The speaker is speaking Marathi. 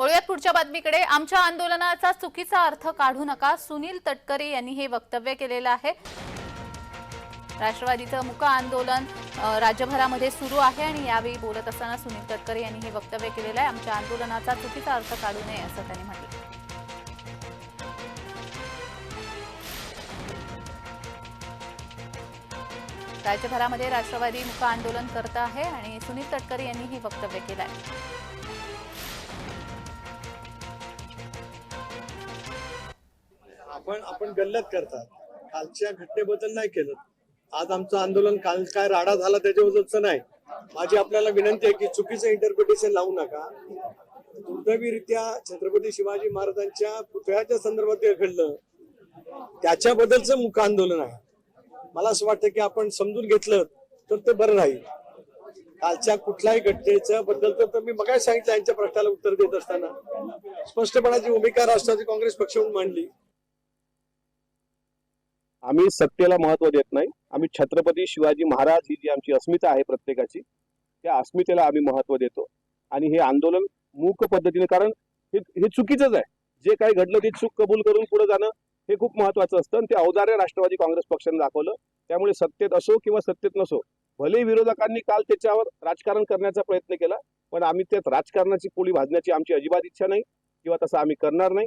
वळूयात पुढच्या बातमीकडे. आमच्या आंदोलनाचा चुकीचा अर्थ काढू नका. सुनील तटकरे यांनी हे वक्तव्य केलेलं आहे. राष्ट्रवादीचं मुक आंदोलन राज्यभरामध्ये सुरू आहे आणि यावेळी बोलत असताना सुनील तटकरे यांनी हे वक्तव्य केलेलं आहे. आमच्या आंदोलनाचा चुकीचा अर्थ काढू नये असं त्यांनी म्हटलं. राज्यभरामध्ये राष्ट्रवादी मुक आंदोलन करत आहे आणि सुनील तटकरे यांनी हे वक्तव्य केलं आहे आपण आपण गल्लत करतात. कालच्या घटनेबद्दल नाही केलं. आज आमचं आंदोलन काल काय राडा झाला त्याच्याबद्दलचं नाही. माझी आपल्याला विनंती आहे की चुकीचं इंटरप्रिटेशन लावू नका. दुर्दैवीरित्या छत्रपती शिवाजी महाराजांच्या पुतळ्याच्या संदर्भात जे घडलं. त्याच्याबद्दलच मुख आंदोलन आहे. मला असं वाटतं की आपण समजून घेतलं तर ते बरं राहील. कालच्या कुठल्याही घटनेच्या बद्दल तर मी मगाही सांगितलं यांच्या प्रश्नाला उत्तर देत असताना. स्पष्टपणाची भूमिका राष्ट्रवादी काँग्रेस पक्षाहून मांडली. आम्ही सत्तेला महत्त्व देत नाही. आम्ही छत्रपती शिवाजी महाराज ही जी आमची अस्मिता आहे प्रत्येकाची त्या अस्मितेला आम्ही महत्त्व देतो. आणि हे आंदोलन मूक पद्धतीने कारण हे हे चुकीचंच आहे. जे काही घडलं ते चूक कबूल करून पुढे जाणं हे खूप महत्वाचं असतं. आणि ते औदार्य राष्ट्रवादी काँग्रेस पक्षाने दाखवलं. त्यामुळे सत्तेत असो किंवा सत्तेत नसो भले विरोधकांनी काल त्याच्यावर राजकारण करण्याचा प्रयत्न केला पण आम्ही त्यात राजकारणाची पोळी भाजण्याची आमची अजिबात इच्छा नाही किंवा तसं आम्ही करणार नाही.